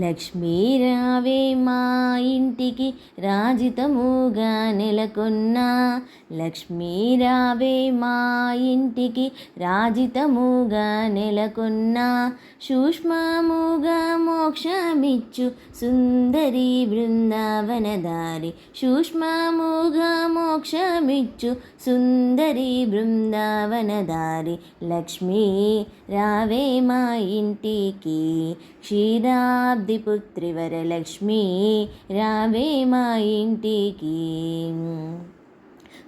లక్ష్మీ రావే మా ఇంటికి రాజితముగా నెలకొన్నా. లక్ష్మీ రావే మా ఇంటికి రాజితముగా నెలకొన్నా. సూక్ష్మముగా మోక్షమిచ్చు సుందరి బృందావనదారి. సూక్ష్మముగా మోక్షమిచ్చు సుందరి బృందావనదారి. లక్ష్మీ రావే మా ఇంటికి క్షీరా వరలక్ష్మి రావే మా ఇంటికి.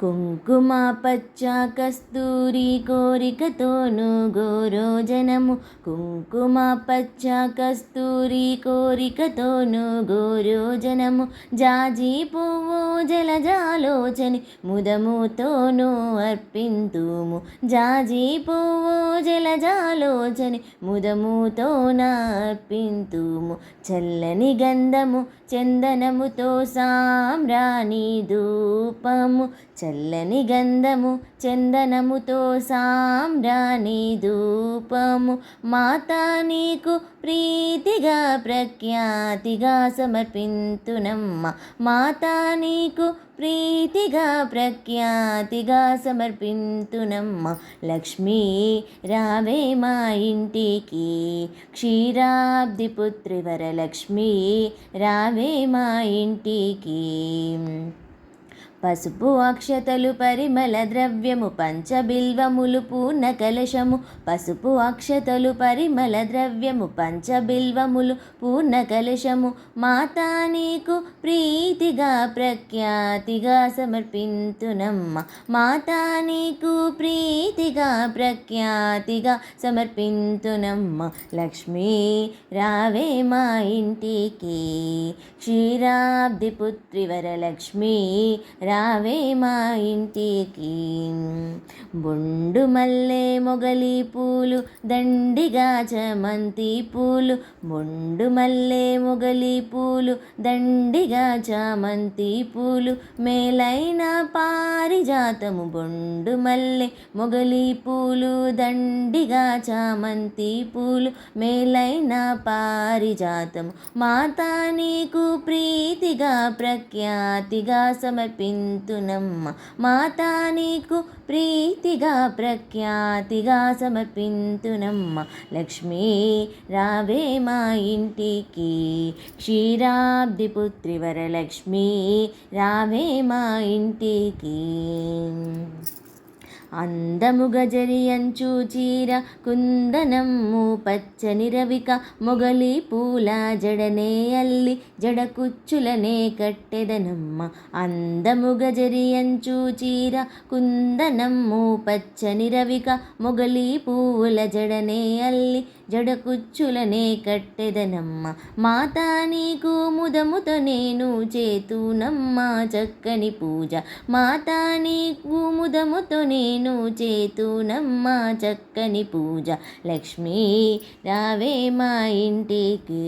కుంకుమ పచ్చ కస్తూరి కోరికతోను గోరోజనము. కుంకుమ పచ్చ కస్తూరి కోరికతోను గోరోజనము. జాజి పువ్వు జలజాలోచని ముదముతోను అర్పింతుము. జాజి పువ్వు జలజాలోచని ముదముతోన అర్పింతుము. చల్లని గంధము చందనముతో సామ్రాణి ధూపము. చల్లని గంధము చందనముతో సామ్రాణి ధూపము. మాతా నీకు ప్రీతిగా ప్రఖ్యాతిగా సమర్పింతునమ్మ. మాతా నీకు ప్రీతిగా ప్రఖ్యాతిగా సమర్పింతునమ్మ. లక్ష్మీ రావే మా ఇంటికి. క్షీరాబ్ది పుత్రి రావే మా ఇంటికి. పసుపు అక్షతలు పరిమళ ద్రవ్యము పంచబిల్వములు పూర్ణ కలశము. పసుపు అక్షతలు పరిమళ ద్రవ్యము పంచబిల్వములు పూర్ణ కలశము. మాతా నీకు ప్రీతిగా ప్రఖ్యాతిగా సమర్పింతునమ్మ. మాతా నీకు ప్రీతిగా ప్రఖ్యాతిగా సమర్పింతునమ్మ. లక్ష్మీ రావే మా ఇంటికి. క్షీరాబ్ది పుత్రి వరలక్ష్మి రావే మా ఇంటికి. బొండు మల్లె మొగలి పూలు దండిగా చమంతి పూలు బొండు మల్లె మొగలి పూలు దండిగా చామంతి పూలు మేలైన పారిజాతము బొండు మల్లె మొగలి పూలు దండిగా చామంతి పూలు మేలైన పారిజాతము. మాతా నీకు ప్రీతిగా ప్రఖ్యాతిగా సమర్పింతునమ్మ మాతా నీకు ప్రీతిగా ప్రఖ్యాతిగా సమర్పింతునమ్మ. లక్ష్మీ రావే మా ఇంటికి. క్షీరాబ్ది పుత్రి వరలక్ష్మి రావే మా ఇంటికి. అందముగ జరియంచు చీర కుందనమ్ము పచ్చని రవిక మొగలి పూల జడనే అల్లి జడ కుచ్చులనే కట్టెదనమ్మ. అందముగ జరియంచు చీర కుందనమ్ము పచ్చని రవిక మొగలి పూల జడనే అల్లి జడకుచ్చులనే కట్టెదనమ్మ. మాతా నీకు ముదముత నేను చేతునమ్మ చక్కని పూజ. మాతా నీకు ముదముత నేను చేతునమ్మ చక్కని పూజ. లక్ష్మీ రావే మా ఇంటికి.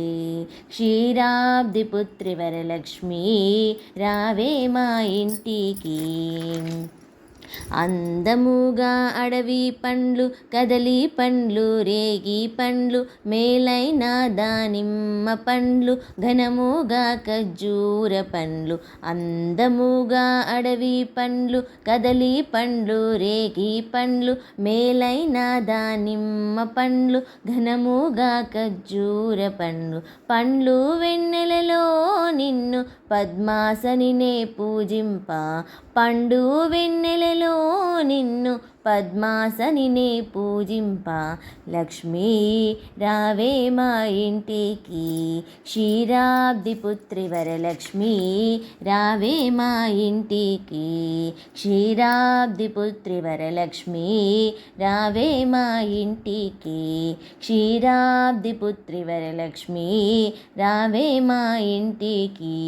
క్షీరాబ్ది పుత్రి వరలక్ష్మి రావే మా ఇంటికి. అందముగా అడవి పండ్లు కదలి పండ్లు రేగి పండ్లు మేలైన దానిమ్మ పండ్లు ఘనముగా ఖర్జూర పండ్లు. అందముగా అడవి పండ్లు కదలి పండ్లు రేగి పండ్లు మేలైన దానిమ్మ పండ్లు ఘనముగా ఖర్జూర పండ్లు. పండ్లు వెన్నెలలో నిన్ను పద్మాసనినే పూజింప. పండు వెన్నెలలో పూజలో నిన్ను పద్మాసనినే పూజింప. లక్ష్మీ రావే మా ఇంటికి. క్షీరాబ్ది పుత్రి వరలక్ష్మి రావే మా ఇంటికి. క్షీరాబ్ది పుత్రి వరలక్ష్మి రావే మా ఇంటికి. క్షీరాబ్ది పుత్రి వరలక్ష్మి రావే మా ఇంటికి.